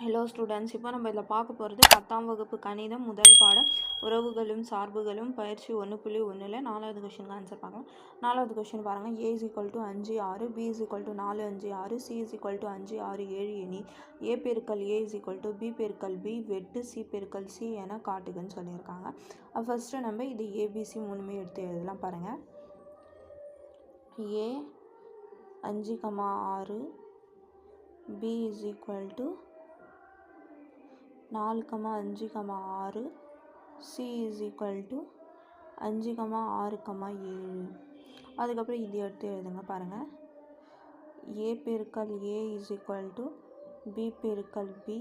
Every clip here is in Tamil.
ஹலோ ஸ்டூடெண்ட்ஸ் இப்போ நம்ம இதில் பார்க்க போகிறது பத்தாம் வகுப்பு கணிதம் முதல் பாடம். உறவுகளும் சார்புகளும் பயிற்சி ஒன்று புள்ளி ஒன்றில் நாலாவது கொஷனுக்கு ஆன்சர் பார்க்கலாம். நாலாவது கொஷின் பாருங்கள் ஏ இஸ் ஈக்குவல் டு அஞ்சு ஆறு. பி இஸ் ஈக்குவல் டு நாலு அஞ்சு ஆறு. சி இஸ் ஈக்குவல் டு அஞ்சு ஆறு ஏழு எணி ஏ பெருக்கல் A is equal to B பெருக்கல் பி வெட்டு சி பெருக்கல் சி என காட்டுகன்னு சொல்லியிருக்காங்க. ஃபஸ்ட்டு நம்ம இது ஏபிசி மூணுமே எடுத்து எழுதலாம் பாருங்கள் ஏ அஞ்சு கமா ஆறு. பி இஸ் ஈக்குவல் டு நாலு கமா அஞ்சு கமா ஆறு. சி இஸ் ஈக்குவல் டு அஞ்சு கமா ஆறு கமா ஏழு. அதுக்கப்புறம் இது எடுத்து எழுதுங்க பாருங்கள் ஏ பெருக்கல் A is equal to B பெருக்கல் பி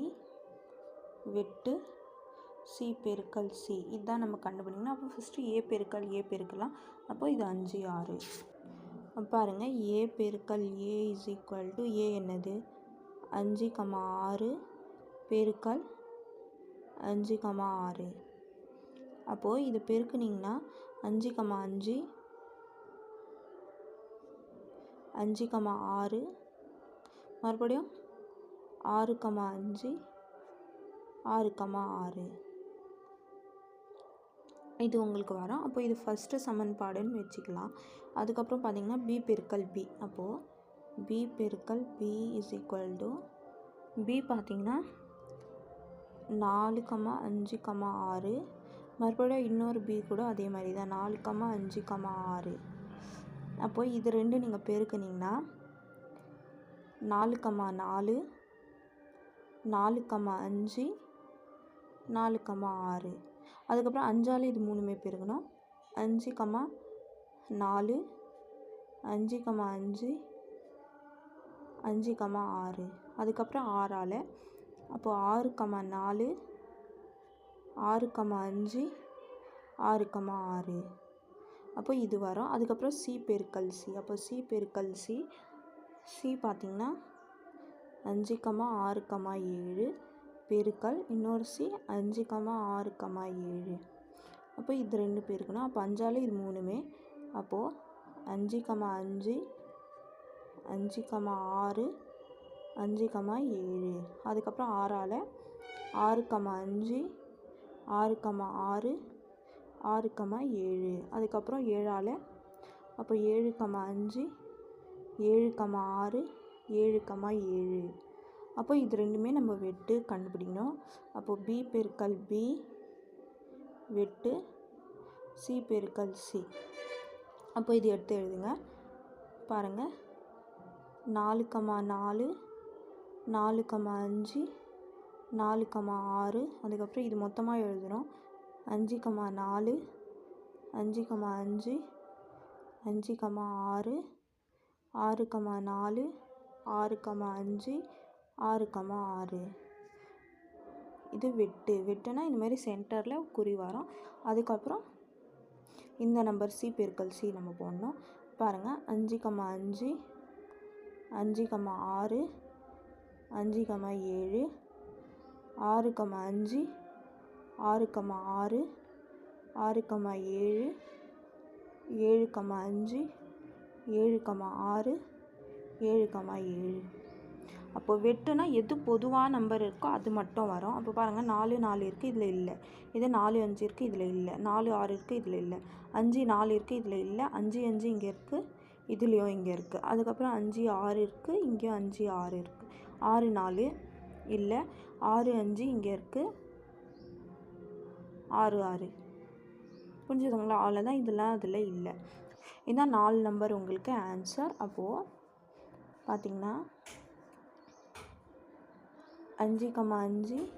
வெட்டு சி பெருக்கல் சி இதுதான் நம்ம கண்டுபிடிக்கணும். அப்போ ஃபஸ்ட்டு ஏ பெருக்கல் ஏ பெருக்கலாம். அப்போ இது அஞ்சு ஆறு. பாருங்கள் ஏ பெருக்கல் A is equal to A என்னது? அஞ்சு கமா ஆறு பெருக்கல் அஞ்சு கமா ஆறு. அப்போது இது பெருக்குனிங்கன்னா அஞ்சு கமா அஞ்சு அஞ்சு கமா ஆறு மறுபடியும் ஆறு கமா அஞ்சு ஆறு கமா ஆறு. இது உங்களுக்கு வரும். அப்போ இது ஃபஸ்ட்டு சமன்பாடுன்னு வச்சுக்கலாம். அதுக்கப்புறம் பார்த்தீங்கன்னா பி பெருக்கல் பி அப்போது பி பெருக்கல் B is equal to B பார்த்தீங்கன்னா நாலு கமா அஞ்சு கமா ஆறு. மறுபடியும் இன்னொரு பி கூட அதே மாதிரி தான். நாலு கமா அஞ்சு கமா ஆறு. அப்போது இது ரெண்டு நீங்கள் பெருக்குனிங்கன்னா நாலு கமா நாலு நாலு கமா அஞ்சு நாலு கமா ஆறு. அதுக்கப்புறம் அஞ்சால் இது மூணுமே பெருக்கணும். அஞ்சு கமா நாலு அஞ்சு கமா அஞ்சு அஞ்சு கமா ஆறு. அதுக்கப்புறம் ஆறால் அப்போது ஆறு கமா நாலு ஆறு கமா அஞ்சு ஆறு கமா ஆறு. அப்போ இது வரும். அதுக்கப்புறம் சி பெருக்கல் சி அப்போ சி பெருக்கல் சி சி பார்த்திங்கன்னா அஞ்சு கமா ஆறு கமா ஏழு பெருக்கல். இன்னொரு சி அஞ்சு கமா ஆறு கமா ஏழு. அப்போ இது ரெண்டு பேருக்குன்னா அப்போ அஞ்சால் இது மூணுமே. அப்போது அஞ்சு கமா அஞ்சு அஞ்சு கமா ஆறு அஞ்சு கமா ஏழு. அதுக்கப்புறம் ஆறால் ஆறு கமா அஞ்சு ஆறு கமா ஆறு ஆறு கமா ஏழு. அதுக்கப்புறம் ஏழால் அப்போ ஏழு கமா அஞ்சு ஏழு கமா ஆறு ஏழு கமா ஏழு. அப்போ இது ரெண்டுமே நம்ம வெட்டு கண்டுபிடிக்கணும். அப்போது பி பெருக்கல் பி வெட்டு சி பெருக்கல் சி அப்போ இது எடுத்து எழுதுங்க. பாருங்கள் நாலு கமா நாலு நாலு கமா அஞ்சு நாலு கமா ஆறு அதுக்கப்புறம் இது மொத்தமாக எழுதுகிறோம் அஞ்சு கமா நாலு அஞ்சு கமா அஞ்சு அஞ்சு கமா ஆறு ஆறு கமா நாலு ஆறு கமா அஞ்சு ஆறு கமா ஆறு. இது வெட்டு. வெட்டுனா இந்த மாதிரி சென்டரில் குறி வரும். அதுக்கப்புறம் இந்த நம்பர் சி பெருக்கல் சி நம்ம போடணும். பாருங்கள் அஞ்சு கமா அஞ்சு அஞ்சு கமா ஆறு அஞ்சு கமா ஏழு ஆறு கமா அஞ்சு ஆறு கமா ஆறு ஆறு கமா ஏழு ஏழு கமா அஞ்சு ஏழு கமா ஆறு ஏழு கமா ஏழு. அப்போ வெட்டுனா எது பொதுவாக நம்பர் இருக்கோ அது மட்டும் வரும். அப்போ பாருங்கள் நாலு நாலு இருக்குது இதில் இல்லை. இது நாலு அஞ்சு இருக்குது இதில் இல்லை. நாலு ஆறு இருக்குது இதில் இல்லை. அஞ்சு நாலு இருக்குது இதில் இல்லை. அஞ்சு அஞ்சு இங்கே இருக்குது இதுலேயும் இங்கே இருக்குது அதுக்கப்புறம் அஞ்சு ஆறு இருக்குது இங்கேயும் அஞ்சு ஆறு இருக்குது ஆறு நாலு இல்லை ஆறு அஞ்சு இங்கே இருக்குது ஆறு ஆறு. புரிஞ்சுதுங்களா? அவ்வளோதான் இதெல்லாம் அதில் இல்லை. இதான் நாலு நம்பர் உங்களுக்கு ஆன்சர் அப்போது பார்த்திங்கன்னா அஞ்சு கம்மா அஞ்சு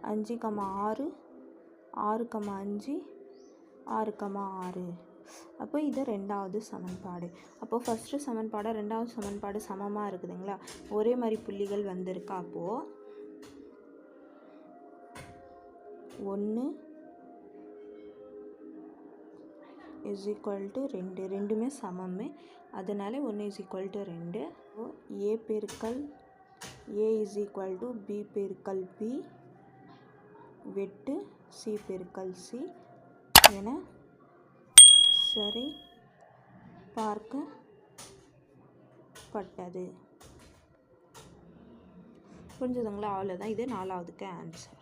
அஞ்சு கம்மா ஆறு ஆறு கம்மா அஞ்சு ஆறு கம்மா ஆறு. அப்போ இது ரெண்டாவது சமன்பாடு. அப்போது ஃபஸ்ட்டு சமன்பாடு ரெண்டாவது சமன்பாடு சமமாக இருக்குதுங்களா? ஒரே மாதிரி புள்ளிகள் வந்திருக்கா அப்போது ஒன்று இஸ் ஈக்குவல் டு ரெண்டு. ரெண்டுமே சமமே. அதனால ஒன்று இஸ் ஈக்குவல் டு ரெண்டு. ஏ பெருக்கல் A is equal to B பெருக்கல் பி வெட்டு சி பெருக்கல் சி என சரி. பார்க்கப்பட்டது. புரிஞ்சுதுங்களா? அவ்வளோதான் இது நாலாவதுக்கு ஆன்சர்